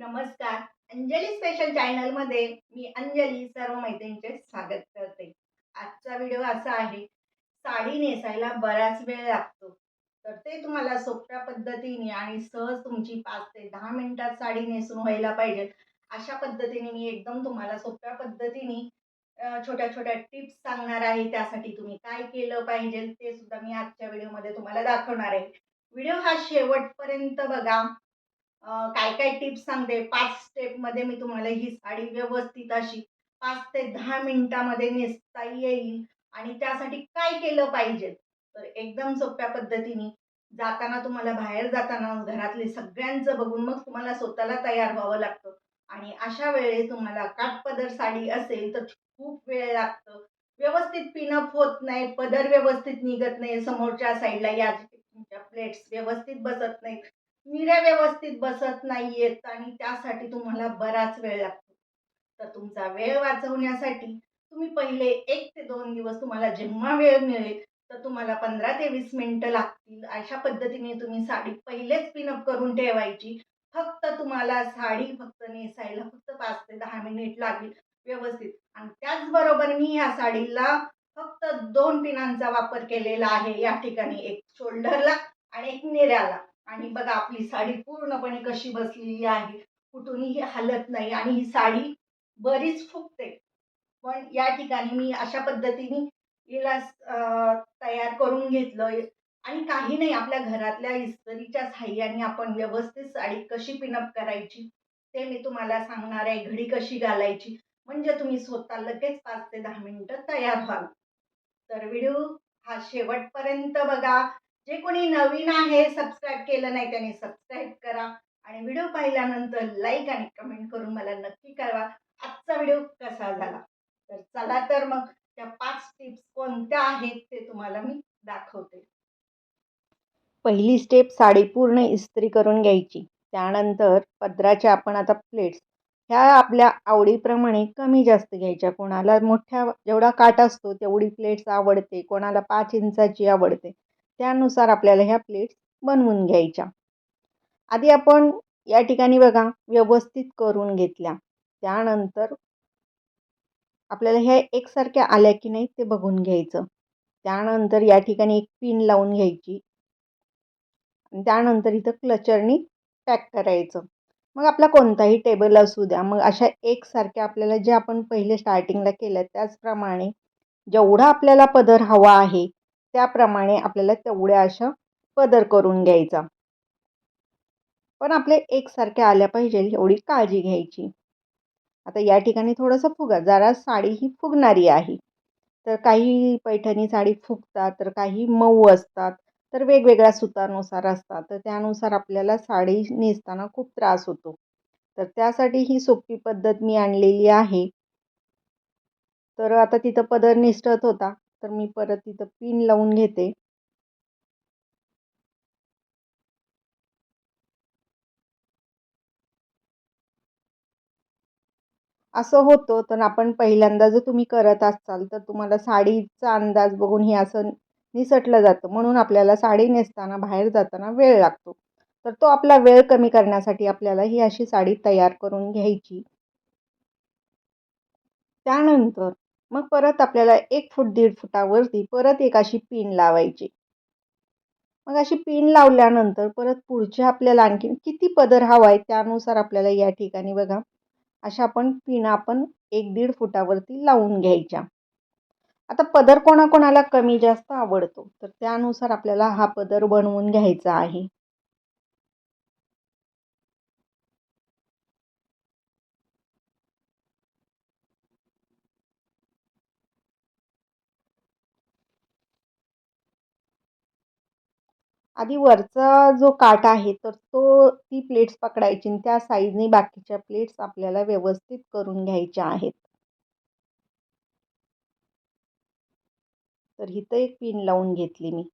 नमस्कार. अंजली स्पेशल चॅनलमध्ये मी अंजली सर्व मैत्रिणींचे स्वागत करते. आजचा व्हिडिओ असा आहे साडी नेसायला बराच वेळ लागतो. तर ते तुम्हाला सोप्या पद्धतीने आणि सहज तुमची पाच ते दहा मिनिटात साडी नेसून व्हायला पाहिजे. अशा पद्धतीने मी एकदम तुम्हाला सोप्या पद्धतीने छोट्या छोट्या टिप्स सांगणार आहे. त्यासाठी तुम्ही काय केलं पाहिजे ते सुद्धा मी आजच्या व्हिडिओमध्ये तुम्हाला दाखवणार आहे. व्हिडिओ हा शेवटपर्यंत बघा. काय काय टिप्स सांगते? पाच स्टेपमध्ये मी तुम्हाला ही साडी व्यवस्थित अशी पाच ते दहा मिनिटामध्ये नेसता येईल आणि त्यासाठी काय केलं पाहिजे? तर एकदम सोप्या पद्धतीने जाताना तुम्हाला बाहेर जाताना घरातले सगळ्यांचं बघून मग तुम्हाला स्वतःला तयार व्हावं लागतं. आणि अशा वेळेस तुम्हाला काठपदर साडी असेल तर खूप वेळ लागतं. व्यवस्थित पिनअप होत नाही पदर व्यवस्थित निघत नाही समोरच्या साईडला या तुमच्या प्लेट्स व्यवस्थित बसत नाहीत. निऱ्या व्यवस्थित बसत नाहीयेत आणि त्यासाठी तुम्हाला बराच वेळ लागतो. तर तुमचा वेळ वाचवण्यासाठी तुम्ही पहिले एक ते दोन दिवस तुम्हाला जेव्हा वेळ मिळेल तर तुम्हाला पंधरा ते वीस मिनटं लागतील. अशा पद्धतीने तुम्ही साडी पहिलेच पिनअप करून ठेवायची. फक्त तुम्हाला साडी फक्त नेसायला फक्त पाच ते दहा मिनिट लागेल व्यवस्थित. आणि त्याचबरोबर मी ह्या साडीला फक्त दोन पिनांचा वापर केलेला आहे. या ठिकाणी एक शोल्डरला आणि एक नेऱ्याला. आणि बघा आपली साडी पूर्णपणे कशी बसलेली आहे. कुठूनही हलत नाही आणि ही साडी बरीच फुगते. पण या ठिकाणी मी अशा पद्धतीने हिला तयार करून घेतलं आणि काही नाही आपल्या घरातल्या इस्त्रीच्या साह्याने आपण व्यवस्थित साडी कशी पिनअप करायची ते मी तुम्हाला सांगणार आहे. घडी कशी घालायची म्हणजे तुम्ही स्वतः लगेच पाच ते दहा मिनिटं तयार व्हाल. तर व्हिडिओ हा शेवटपर्यंत बघा. जे कोणी नवीन आहे सबस्क्राईब केलं नाही त्याने सबस्क्राईब करा. आणि व्हिडिओ पाहिल्यानंतर लाईक आणि कमेंट करून मला नक्की कळवा. आजचा व्हिडिओ कसा झाला? तर चला तर मग त्या पाच टिप्स कोणत्या आहेत ते तुम्हाला मी दाखवते. पहिली स्टेप साडी पूर्ण इस्त्री करून घ्यायची. त्यानंतर पदराच्या आपण आता प्लेट्स ह्या आपल्या आवडीप्रमाणे कमी जास्त घ्यायच्या. कोणाला मोठ्या जेवढा काट असतो तेवढी प्लेट्स आवडते. कोणाला पाच इंचाची आवडते. त्यानुसार आपल्याला ह्या प्लेट्स बनवून घ्यायच्या. आधी आपण या ठिकाणी बघा व्यवस्थित करून घेतल्या. त्यानंतर आपल्याला ह्या एकसारख्या आल्या की नाही ते बघून घ्यायचं. त्यानंतर या ठिकाणी एक पिन लावून घ्यायची. आणि त्यानंतर इथं क्लचरनी पॅक करायचं. मग आपला कोणताही टेबल असू द्या मग अशा एकसारख्या आपल्याला जे आपण पहिले स्टार्टिंगला केलं त्याचप्रमाणे जेवढा आपल्याला पदर हवा आहे त्याप्रमाणे आपल्याला तेवढ्या अशा पदर करून घ्यायचा. पण आपले एकसारख्या आल्या पाहिजे एवढी काळजी घ्यायची. आता या ठिकाणी थोडंसं फुगा जरा साडी ही फुगणारी आहे. तर काही पैठणी साडी फुगतात तर काही मऊ असतात तर वेगवेगळ्या सुतानुसार असतात तर त्यानुसार आपल्याला साडी नेसताना खूप त्रास होतो. तर त्यासाठी ही सोपी पद्धत मी आणलेली आहे. तर आता तिथं पदर निसटत होता. तर मी परत तिथं पिन लावून घेते. असं होतं तर आपण पहिल्यांदा जर तुम्ही करत असाल तर तुम्हाला साडीचा अंदाज बघून हे असं निसटलं जातं. म्हणून आपल्याला साडी नेसताना बाहेर जाताना वेळ लागतो. तर तो आपला वेळ कमी करण्यासाठी आपल्याला ही अशी साडी तयार करून घ्यायची. त्यानंतर मग परत आपल्याला एक फूट दीड फुटावरती परत एक अशी पिन लावायची. मग अशी पिन लावल्यानंतर परत पुढच्या आपल्याला आणखी किती पदर हवा आहे त्यानुसार आपल्याला या ठिकाणी बघा. अशा आपण पिन आपण एक दीड फुटावरती लावून घ्यायच्या. आता पदर कोणाकोणाला कमी जास्त आवडतो तर त्यानुसार आपल्याला हा पदर बनवून घ्यायचा आहे. आधी वरचा जो काट आहे तर तो ती प्लेट्स पकडायची आणि त्या साईजने बाकीच्या प्लेट्स आपल्याला व्यवस्थित करून घ्यायच्या आहेत. तर इथं एक पिन लावून घेतली मी.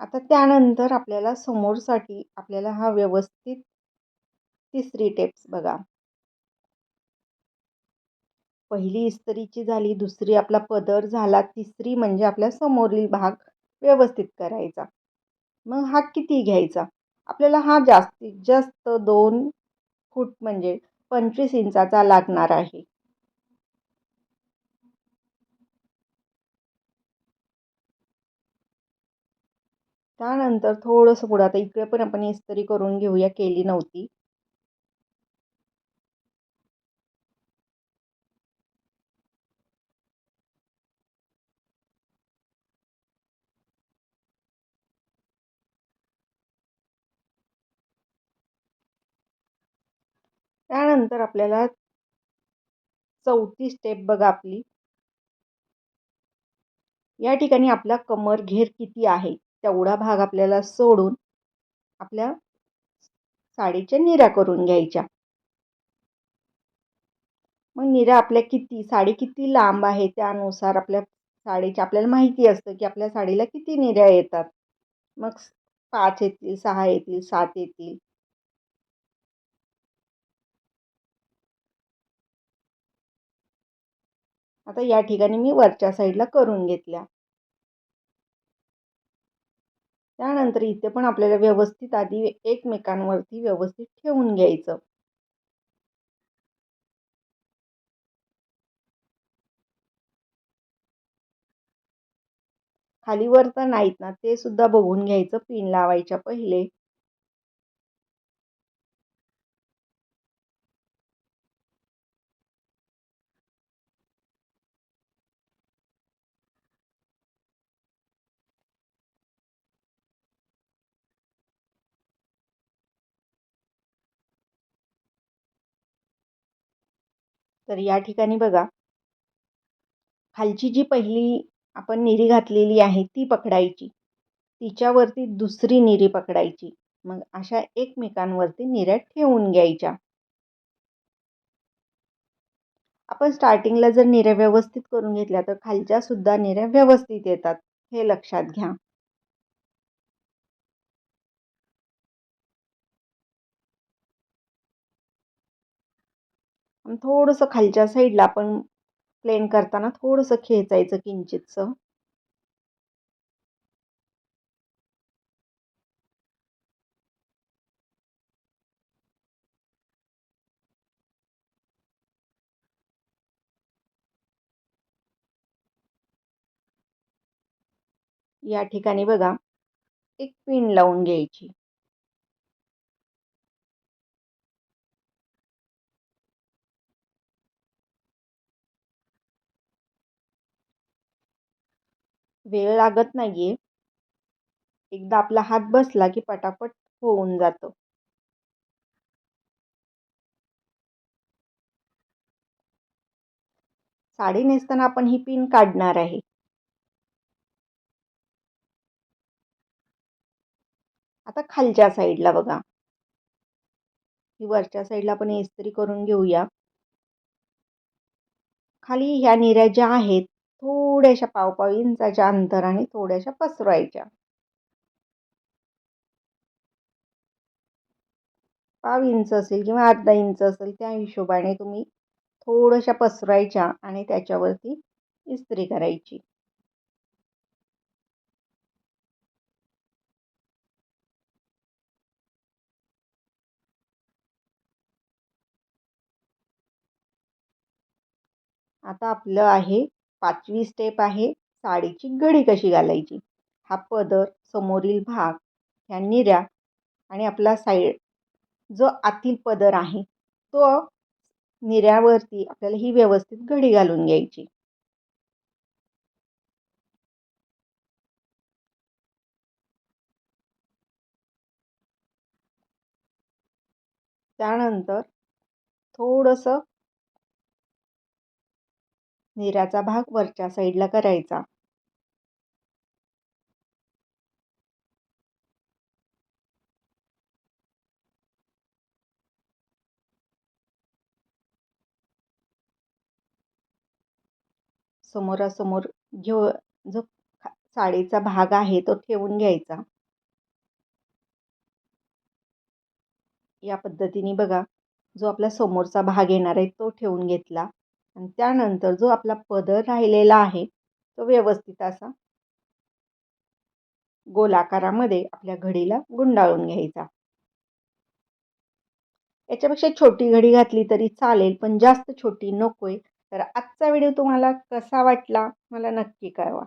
आता त्यानंतर आपल्याला समोरसाठी आपल्याला हा व्यवस्थित तिसरी टेप्स बघा. पहिली इस्त्रीची झाली दुसरी आपला पदर झाला तिसरी म्हणजे आपल्या समोरील भाग व्यवस्थित करायचा. मग हा किती घ्यायचा? आपल्याला हा जास्तीत जास्त दोन फूट म्हणजे पंचवीस इंचाचा लागणार आहे. त्यानंतर थोडंसं पुढं आता इकडे पण आपण इस्त्री करून घेऊया केली नव्हती. त्यानंतर आपल्याला चौथी स्टेप बघा आपली. या ठिकाणी आपला कमर घेर किती आहे तेवढा भाग आपल्याला सोडून आपल्या साडीच्या निऱ्या करून घ्यायच्या. मग निऱ्या आपल्या किती साडी किती लांब आहे त्यानुसार आपल्या साडीच्या आपल्याला माहिती असतं की आपल्या साडीला किती निऱ्या येतात. मग पाच येतील सहा येतील सात येतील. आता या ठिकाणी मी वरच्या साईडला करून घेतल्या. त्यानंतर इथे पण आपल्याला व्यवस्थित आधी एकमेकांवरती व्यवस्थित ठेवून घ्यायचं. खाली वर तर नाहीत ना ते सुद्धा बघून घ्यायचं पिन लावायच्या पहिले. तर या ठिकाणी बघा. खालची जी पहिली आपण निरी घातलेली आहे ती पकडायची. तिच्यावरती दुसरी निरी पकडायची. मग अशा एकमेकांवरती निऱ्या ठेवून घ्यायच्या. आपण स्टार्टिंगला जर निऱ्या व्यवस्थित करून घेतल्या तर खालच्या सुद्धा निऱ्या व्यवस्थित येतात. हे लक्षात घ्या. थोडंसं खालच्या साईडला आपण प्लेन करताना थोडंसं खेचायचं किंचितचं या ठिकाणी बघा एक पिन लावून घ्यायची. वेळ लागत नाहीये. एकदा आपला हात बसला की पटापट होऊन जातं. साडी नेसताना आपण ही पिन काढणार आहे. आता खालच्या साईडला बघा. ही वरच्या साईडला आपण इस्त्री करून घेऊया. खाली ह्या निऱ्या ज्या आहेत थोड्याशा पाव इंचाच्या अंतराने थोड्याशा पसरवायच्या. पाव इंच असेल किंवा अर्धा इंच असेल त्या हिशोबाने तुम्ही थोड्याशा पसरायच्या आणि त्याच्यावरती इस्त्री करायची. आता आपलं आहे पाचवी स्टेप आहे साडीची घडी कशी घालायची? हा पदर समोरील भाग ह्या निऱ्या आणि आपला साईड जो आतील पदर आहे तो निऱ्यावरती आपल्याला ही व्यवस्थित घडी घालून घ्यायची. त्यानंतर थोडंसं निराचा भाग वरच्या साईडला करायचा. समोरासमोर घेऊ जो साडीचा भाग आहे तो ठेवून घ्यायचा. या पद्धतीने बघा जो आपला समोरचा भाग येणार आहे तो ठेवून घेतला. आणि त्यानंतर जो आपला पदर राहिलेला आहे तो व्यवस्थित असा गोलाकारामध्ये आपल्या घडीला गुंडाळून घ्यायचा. याच्यापेक्षा छोटी घडी घातली तरी चालेल पण जास्त छोटी नको आहे तर आजचा व्हिडिओ तुम्हाला कसा वाटला मला नक्की कळवा.